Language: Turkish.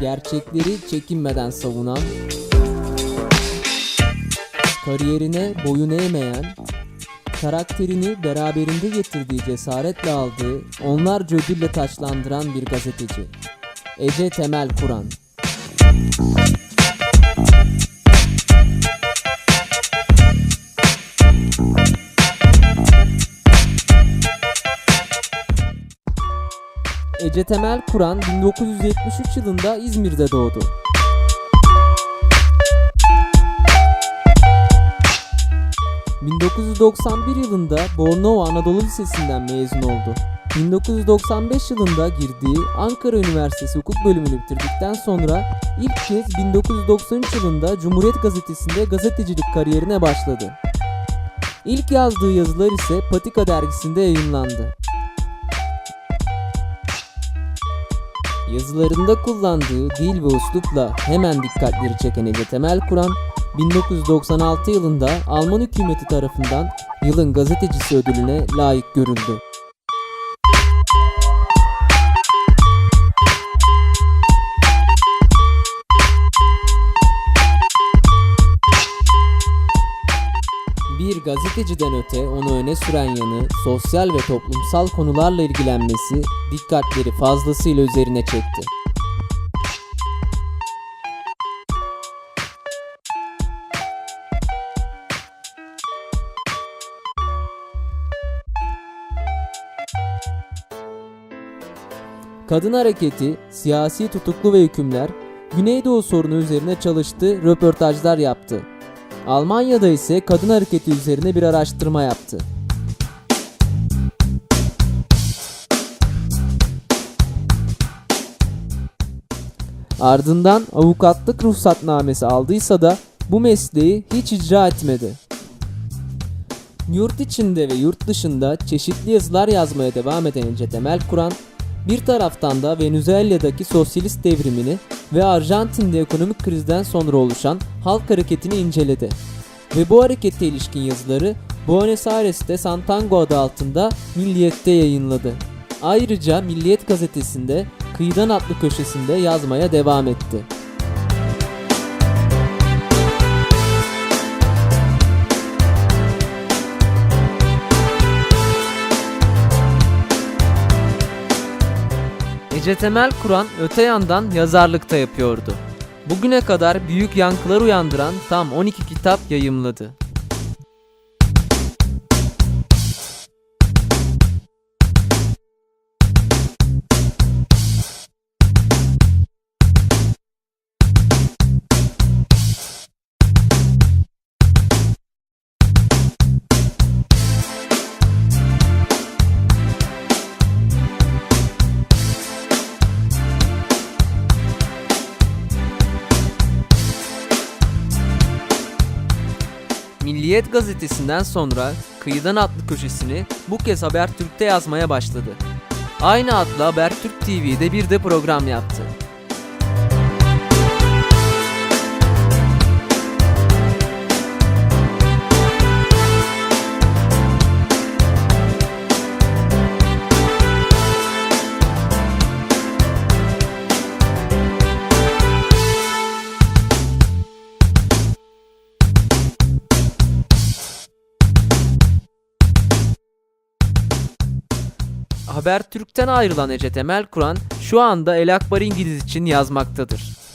gerçekleri çekinmeden savunan, kariyerine boyun eğmeyen, karakterini beraberinde getirdiği cesaretle aldığı, onlarca ödülle taçlandıran bir gazeteci. Ece Temel Kur'an. Ece Temel Kur'an 1973 yılında İzmir'de doğdu. ...1991 yılında Bornova Anadolu Lisesi'nden mezun oldu. 1995 yılında girdiği Ankara Üniversitesi Hukuk bölümünü bitirdikten sonra ilk kez 1993 yılında Cumhuriyet Gazetesi'nde gazetecilik kariyerine başladı. İlk yazdığı yazılar ise Patika dergisinde yayınlandı. Yazılarında kullandığı dil ve üslupla hemen dikkatleri çeken Ece Temel Kur'an, 1996 yılında Alman hükümeti tarafından yılın gazetecisi ödülüne layık görüldü. Gazeteciden öte onu öne süren yanı sosyal ve toplumsal konularla ilgilenmesi dikkatleri fazlasıyla üzerine çekti. Kadın hareketi, siyasi tutuklu ve hükümler, Güneydoğu sorunu üzerine çalıştı, röportajlar yaptı. Almanya'da ise kadın hareketi üzerine bir araştırma yaptı. Ardından avukatlık ruhsatnamesi aldıysa da bu mesleği hiç icra etmedi. Yurt içinde ve yurt dışında çeşitli yazılar yazmaya devam eden Ece Temel Kur'an, bir taraftan da Venezuela'daki sosyalist devrimini ve Arjantin'de ekonomik krizden sonra oluşan halk hareketini inceledi. Ve bu harekete ilişkin yazıları Buenos Aires'te Santango adı altında Milliyet'te yayınladı. Ayrıca Milliyet gazetesinde Kıyıdan adlı köşesinde yazmaya devam etti. Ece Temel Kur'an öte yandan yazarlıkta yapıyordu. Bugüne kadar büyük yankılar uyandıran tam 12 kitap yayımladı. Milliyet gazetesinden sonra Kıyıdan adlı köşesini bu kez Habertürk'te yazmaya başladı. Aynı adla Habertürk TV'de bir de program yaptı. Habertürk'ten ayrılan Ece Temel Kur'an şu anda El Akbar İngiliz için yazmaktadır.